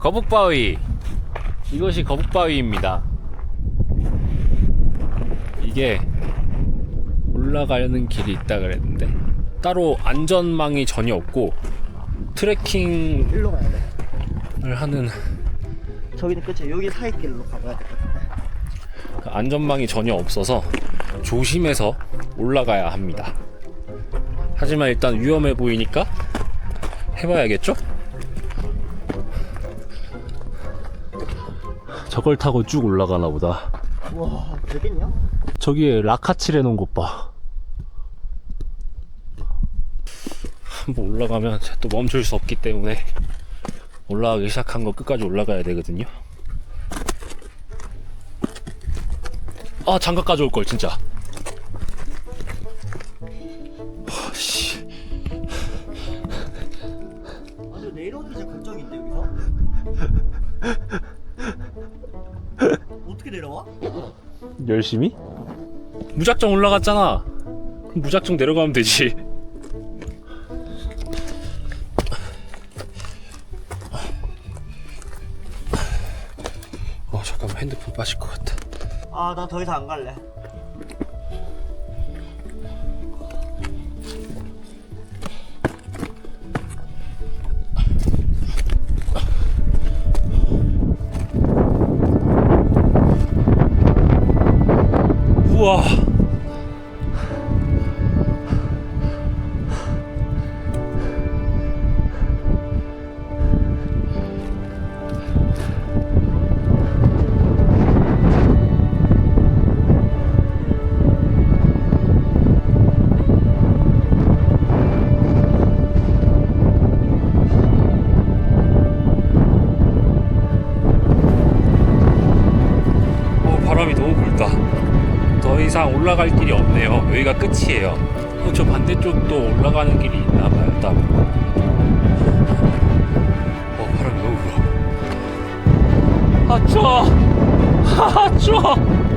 거북바위 이것이 거북바위입니다 이게 올라가려는 길이 있다 그랬는데 따로 안전망이 전혀 없고 트레킹을 일로 가야 돼. 하는 저기는 끝이야. 여기 사이길로 가봐야 될것 같은데. 안전망이 전혀 없어서 조심해서 올라가야 합니다. 하지만 일단 위험해 보이니까 해봐야겠죠? 저걸 타고 쭉 올라가나 보다. 와, 되겠냐? 저기에 라카칠 해놓은 것 봐. 한번 올라가면 또 멈출 수 없기 때문에 올라가기 시작한 거 끝까지 올라가야 되거든요. 아 장갑 가져올 걸 진짜. 아, 씨. 아, 내려오는 게 걱정인데, 여기서? 어떻게 내려와? 열심히? 무작정 올라갔잖아. 그럼 무작정 내려가면 되지. 어 잠깐만 핸드폰 빠질 것 같아. 아, 나 더 이상 안 갈래. 우와. 어, 바람이 너무 불다. 더 이상 올라갈 길이 없네요. 여기가 끝이에요. 어, 저 반대쪽도 올라가는 길이 있나 봐요. 따로. 어, 바람이 너무 불어. 아, 추워. 아, 추워.